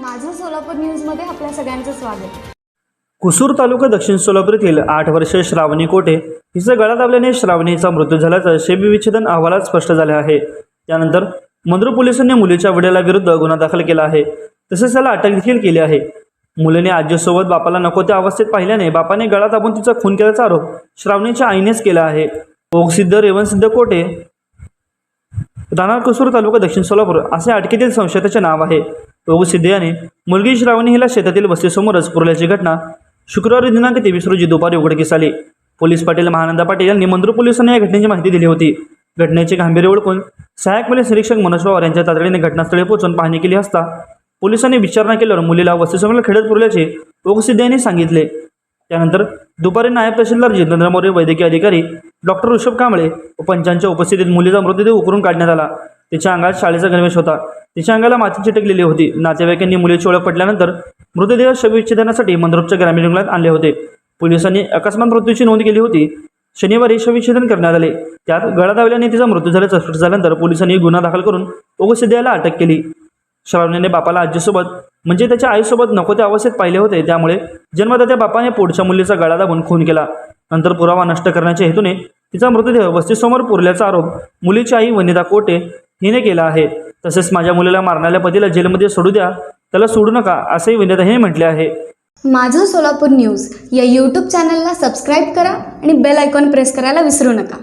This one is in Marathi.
माझं सोलापूर न्यूजमध्ये आपल्या सगळ्यांचं स्वागत. कुसूर तालुका दक्षिण सोलापूर येथील आठ वर्षे श्रावणी कोटे हिचा गळा दाबल्याने श्रावणीचा मृत्यू झाल्याचं शवविच्छेदन अहवालात स्पष्ट झाले आहे. त्यानंतर मंद्रू पोलिसांनी मुलीच्या वडिलाविरुद्ध गुन्हा दाखल केला आहे. तसेच त्याला अटक देखील केली आहे. मुलीने आजीसोबत बापाला नको त्या अवस्थेत पाहिल्याने बापाने गळा दाबून तिचा खून केल्याचा आरोप श्रावणीच्या आईनेच केला आहे. ओगसिद्ध रेवणसिद्ध कोटे राणा कुसूर तालुका दक्षिण सोलापूर असे अटकेतील संशयाचे नाव आहे. ओगू सिद्धे याने मुलगी श्रावणी हिला शेतातील वस्तीसमोरच पुरल्याची घटना शुक्रवारी दिनांक तेवीस रोजी दुपारी उघडकीस आली. पोलीस पाटील महानंदा पाटील यांनी मंदूर पोलिसांनी या घटनेची माहिती दिली होती. घटनेचे गांभीर्य ओळखून सहाय्यक पोलीस निरीक्षक मनोज पवार यांच्या तातडीने घटनास्थळी पोहोचून पाहणी केली असता पोलिसांनी विचारणा केल्यावर मुलीला वस्तीसमोर खेळत पुरल्याचे ओगसिद्धे यांनी सांगितले. त्यानंतर दुपारी नायब तहसीलदार जितेंद्र मोरे वैद्यकीय अधिकारी डॉक्टर ऋषभ कांबळे व पंचांच्या उपस्थितीत मुलीचा मृतदेह उकरून काढण्यात आला. तिच्या अंगात शाळेचा गणवेश होता. तिच्या अंगाला माती चिटकलेली होती. नातेवाईकांनी मुलीची ओळख पटल्यानंतर मृतदेह शवविच्छेदनासाठी मंदरूपच्या ग्रामीण रुग्णालयात आणले होते. पोलिसांनी अकस्मात मृत्यूची नोंद केली होती. शनिवारी शवविच्छेदन करण्यात आले. त्यात गळा दावल्याने तिचा मृत्यू झाल्याचं स्पष्ट झाल्यानंतर पोलिसांनी गुन्हा दाखल करून ओगसिद्याला अटक केली. श्रावण्याने बापाला आजीसोबत म्हणजे त्याच्या आईसोबत नको त्या अवस्थेत पाहिले होते. त्यामुळे जन्मदात्या बापाने पुढच्या मुलीचा गळा दाबून खून केला. नंतर पुरावा नष्ट करण्याच्या हेतूने तिचा मृतदेह वस्तीसमोर पुरल्याचा आरोप मुलीची आई वनिता कोटे हिने केला आहे. तसेच माझ्या मुलीला मारणाऱ्या पतीला जेलमध्ये सोडू द्या. त्याला सोडू नका असंही वनिता म्हटले आहे. माझं सोलापूर न्यूज या यूट्यूब चॅनलला सबस्क्राईब करा आणि बेल आयकॉन प्रेस करायला विसरू नका.